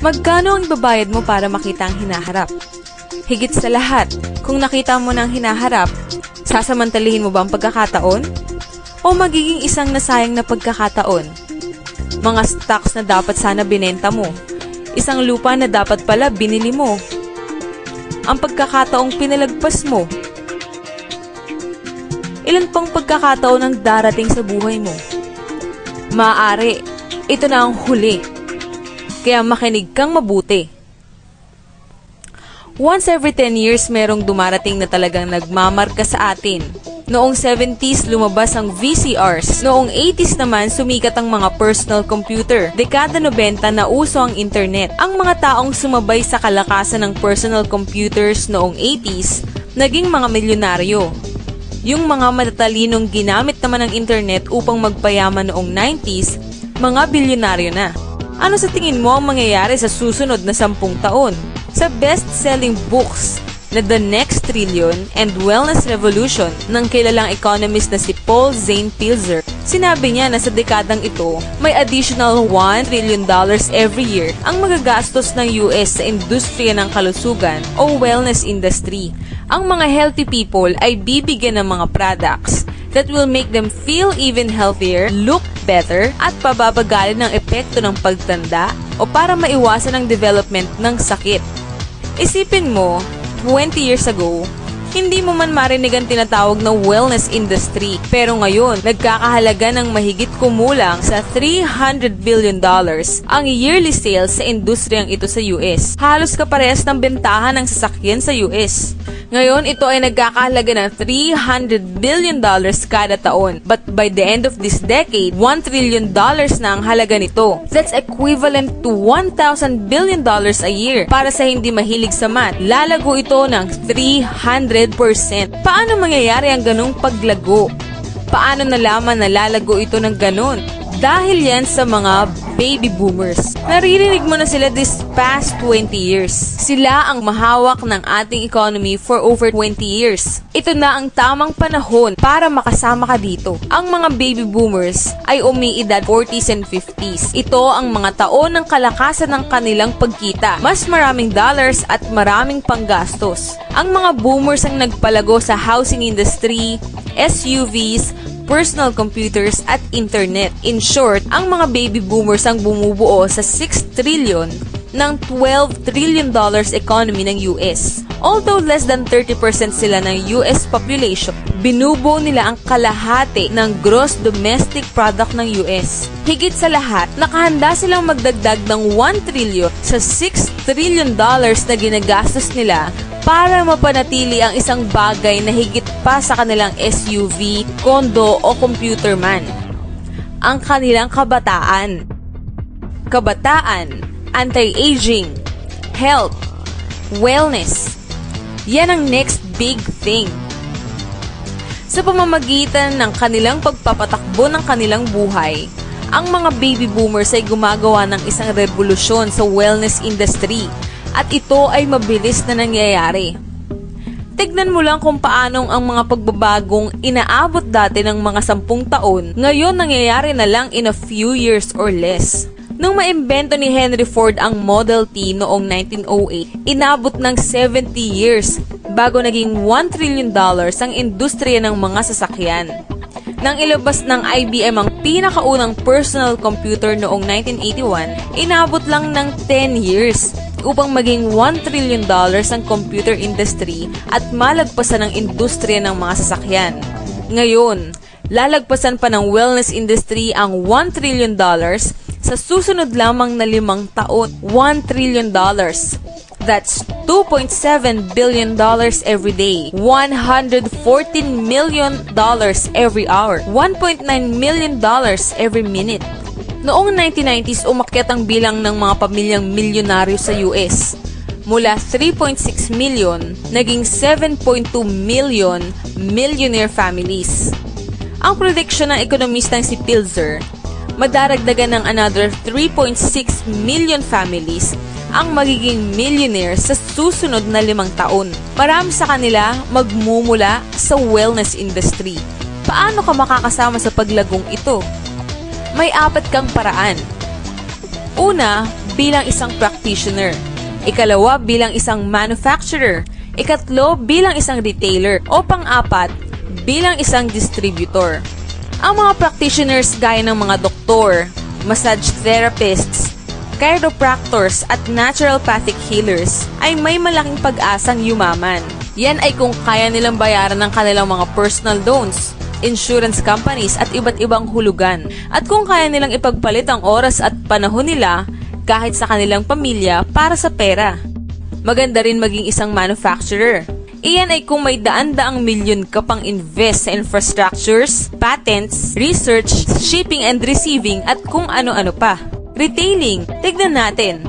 Magkano ang ibabayad mo para makita ang hinaharap? Higit sa lahat, kung nakita mo ng hinaharap, sasamantalihin mo ba ang pagkakataon? O magiging isang nasayang na pagkakataon? Mga stocks na dapat sana binenta mo. Isang lupa na dapat pala binili mo. Ang pagkakataong pinalagpas mo. Ilan pang pagkakataon ang darating sa buhay mo? Maaari, ito na ang huli kaya makinig kang mabuti. Once every 10 years merong dumarating na talagang nagmamarka sa atin. Noong 70s lumabas ang VCRs. Noong 80s naman sumikat ang mga personal computer. Dekada 90 na uso ang internet. Ang mga taong sumabay sa kalakasan ng personal computers noong 80s naging mga milyonaryo. Yung mga matatalinong ginamit naman ng internet upang magpayaman noong 90s, mga bilyonaryo na. Ano sa tingin mo ang mangyayari sa susunod na sampung taon? Sa best-selling books na The Next Trillion and Wellness Revolution ng kilalang economist na si Paul Zane Pilzer, sinabi niya na sa dekadang ito, may additional 1 trillion dollars every year ang magagastos ng US sa industriya ng kalusugan o wellness industry. Ang mga healthy people ay bibigyan ng mga products that will make them feel even healthier, look better, at pababagalin ng epekto ng pagtanda o para maiwasan ang development ng sakit. Isipin mo, 20 years ago, hindi mo man marinig ang tinatawag na wellness industry. Pero ngayon, nagkakahalaga ng mahigit kumulang sa 300 billion dollars ang yearly sales sa industriyang ito sa US. Halos kaparehas ng bentahan ng sasakyan sa US. Ngayon, ito ay nagkakahalaga ng 300 billion dollars kada taon. But by the end of this decade, 1 trillion dollars na ang halaga nito. That's equivalent to 1,000 billion dollars a year. Para sa hindi mahilig sa math, lalago ito ng 300%. Paano mangyayari ang ganong paglago? Paano nalaman na lalago ito ng ganon? Dahil yan sa mga baby boomers. Naririnig mo na sila this past 20 years. Sila ang mahawak ng ating economy for over 20 years. Ito na ang tamang panahon para makasama ka dito. Ang mga baby boomers ay umiidad 40s and 50s. Ito ang mga taon ng kalakasan ng kanilang pagkita. Mas maraming dollars at maraming panggastos. Ang mga boomers ang nagpalago sa housing industry, SUVs, personal computers at internet. In short, ang mga baby boomers ang bumubuo sa 6 trillion ng 12 trillion dollars economy ng US. Although less than 30% sila ng US population, binubuo nila ang kalahati ng gross domestic product ng US. Higit sa lahat, nakahanda silang magdagdag ng 1 trillion sa 6 trillion dollars na ginagastos nila para mapanatili ang isang bagay na higit pa sa kanilang SUV, kondo o computer man. Ang kanilang kabataan. Kabataan, anti-aging, health, wellness. Yan ang next big thing. Sa pamamagitan ng kanilang pagpapatakbo ng kanilang buhay, ang mga baby boomers ay gumagawa ng isang revolusyon sa wellness industry at ito ay mabilis na nangyayari. Tignan mo lang kung paanong ang mga pagbabagong inaabot dati ng mga sampung taon, ngayon nangyayari na lang in a few years or less. Nung maimbento ni Henry Ford ang Model T noong 1908, inabot ng 70 years bago naging 1 trillion dollars ang industriya ng mga sasakyan. Nang ilabas ng IBM ang pinakaunang personal computer noong 1981, inabot lang ng 10 years upang maging 1 trillion dollars ang computer industry at malagpasan ang industriya ng mga sasakyan. Ngayon, lalagpasan pa ng wellness industry ang 1 trillion dollars sa susunod lamang na limang taon. 1 trillion dollars. That's 2.7 billion dollars every day, 114 million dollars every hour, 1.9 million dollars every minute. Noong 1990s, umakyat ang bilang ng mga pamilyang milyonaryo sa US. Mula 3.6 million, naging 7.2 million millionaire families. Ang prediction ng ekonomistang si Pilzer, madaragdagan ng another 3.6 million families ang magiging millionaire sa susunod na limang taon. Marami sa kanila magmumula sa wellness industry. Paano ka makakasama sa paglagong ito? May apat kang paraan. Una, bilang isang practitioner. Ikalawa, bilang isang manufacturer. Ikatlo, bilang isang retailer. O pang-apat, bilang isang distributor. Ang mga practitioners gaya ng mga doktor, massage therapists, chiropractors at naturopathic healers ay may malaking pag-asang yumaman. Yan ay kung kaya nilang bayaran ng kanilang mga personal loans, insurance companies at iba't ibang hulugan. At kung kaya nilang ipagpalit ang oras at panahon nila kahit sa kanilang pamilya para sa pera. Maganda rin maging isang manufacturer Iyan ay kung may daan-daang milyon ka pang invest sa infrastructures, patents, research, shipping and receiving at kung ano-ano pa. Retailing, tignan natin.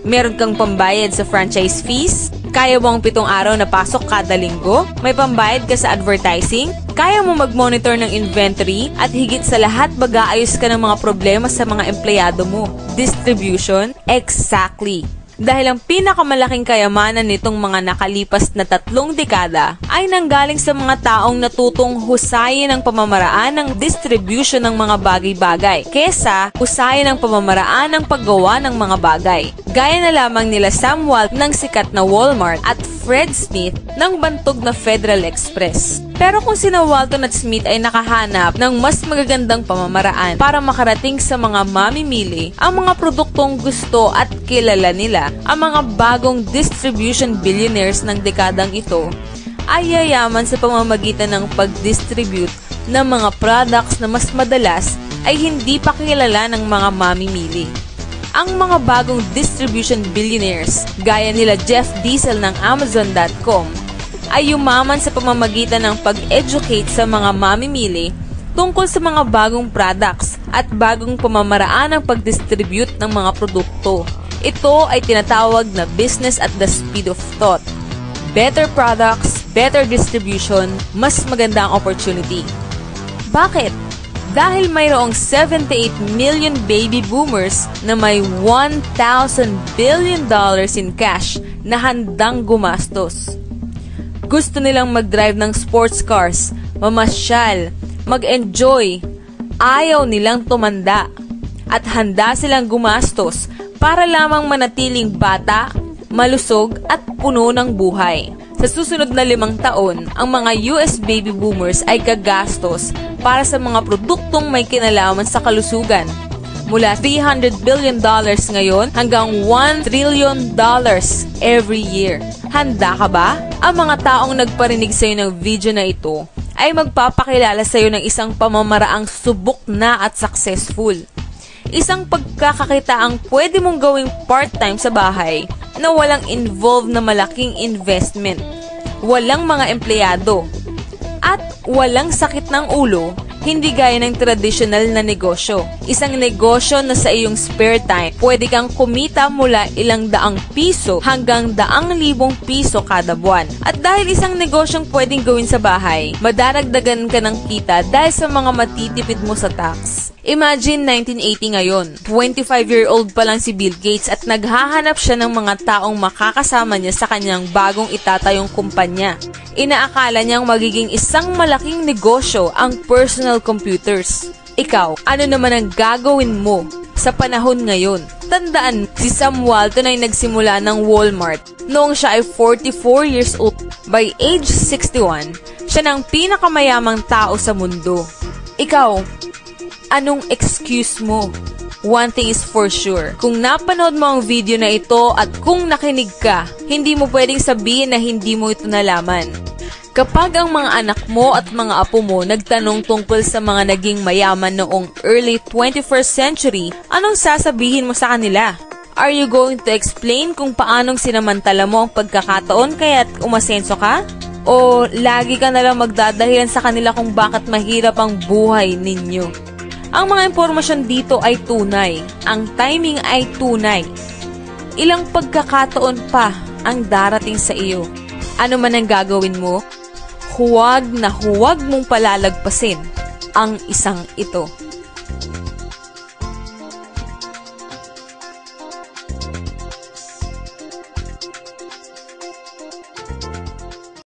Meron kang pambayad sa franchise fees? Kaya mo ang pitong araw na pasok kada linggo? May pambayad ka sa advertising? Kaya mo mag-monitor ng inventory? At higit sa lahat, mag-aayos ka ng mga problema sa mga empleyado mo? Distribution? Exactly. Dahil ang pinakamalaking kayamanan nitong mga nakalipas na tatlong dekada ay nanggaling sa mga taong natutong husayin ang pamamaraan ng distribution ng mga bagay-bagay kesa husayin ang pamamaraan ng paggawa ng mga bagay. Gaya na lamang nila Sam Walt ng sikat na Walmart at Fred Smith ng bantog na Federal Express. Pero kung sina Walton at Smith ay nakahanap ng mas magagandang pamamaraan para makarating sa mga mamimili ang mga produktong gusto at kilala nila, ang mga bagong distribution billionaires ng dekadang ito ay yayaman sa pamamagitan ng pag-distribute ng mga products na mas madalas ay hindi pa kilala ng mga mamimili ang mga bagong distribution billionaires gaya nila Jeff Diesel ng Amazon.com ay yumaman sa pamamagitan ng pag-educate sa mga mamimili tungkol sa mga bagong products at bagong pamamaraan ng pag-distribute ng mga produkto. Ito ay tinatawag na business at the speed of thought. Better products, better distribution, mas maganda ang opportunity. Bakit? Dahil mayroong 78 million baby boomers na may 1,000 billion dollars in cash na handang gumastos. Gusto nilang mag-drive ng sports cars, mamasyal, mag-enjoy, ayaw nilang tumanda, at handa silang gumastos para lamang manatiling bata, malusog at puno ng buhay. Sa susunod na limang taon, ang mga US baby boomers ay gagastos para sa mga produktong may kinalaman sa kalusugan. Mula 300 billion dollars ngayon hanggang 1 trillion dollars every year. Handa ka ba? Ang mga taong nagparinig sa iyo ng video na ito ay magpapakilala sa iyo ng isang pamamaraang subok na at successful. Isang pagkakakita ang pwede mong gawing part-time sa bahay na walang involved na malaking investment, walang mga empleyado, at walang sakit ng ulo, hindi gaya ng traditional na negosyo. Isang negosyo na sa iyong spare time, pwede kang kumita mula ilang daang piso hanggang daang libong piso kada buwan. At dahil isang negosyong pwedeng gawin sa bahay, madaragdagan ka ng kita dahil sa mga matitipid mo sa tax. Imagine 1980 ngayon. 25-year-old pa lang si Bill Gates at naghahanap siya ng mga taong makakasama niya sa kanyang bagong itatayong kumpanya. Inaakala niyang magiging isang malaking negosyo ang personal computers. Ikaw, ano naman ang gagawin mo sa panahon ngayon? Tandaan, si Sam Walton ay nagsimula ng Walmart noong siya ay 44 years old. By age 61, siya ng pinakamayamang tao sa mundo. Ikaw, anong excuse mo? One thing is for sure, kung napanood mo ang video na ito at kung nakinig ka, hindi mo pwedeng sabihin na hindi mo ito nalaman. Kapag ang mga anak mo at mga apo mo nagtanong tungkol sa mga naging mayaman noong early 21st century, anong sasabihin mo sa kanila? Are you going to explain kung paanong sinamantala mo ang pagkakataon kaya't umasenso ka? O lagi ka nalang magdadahilan sa kanila kung bakit mahirap ang buhay ninyo? Ang mga impormasyon dito ay tunay. Ang timing ay tunay. Ilang pagkakataon pa ang darating sa iyo. Ano man ang gagawin mo, huwag na huwag mong palalagpasin ang isang ito.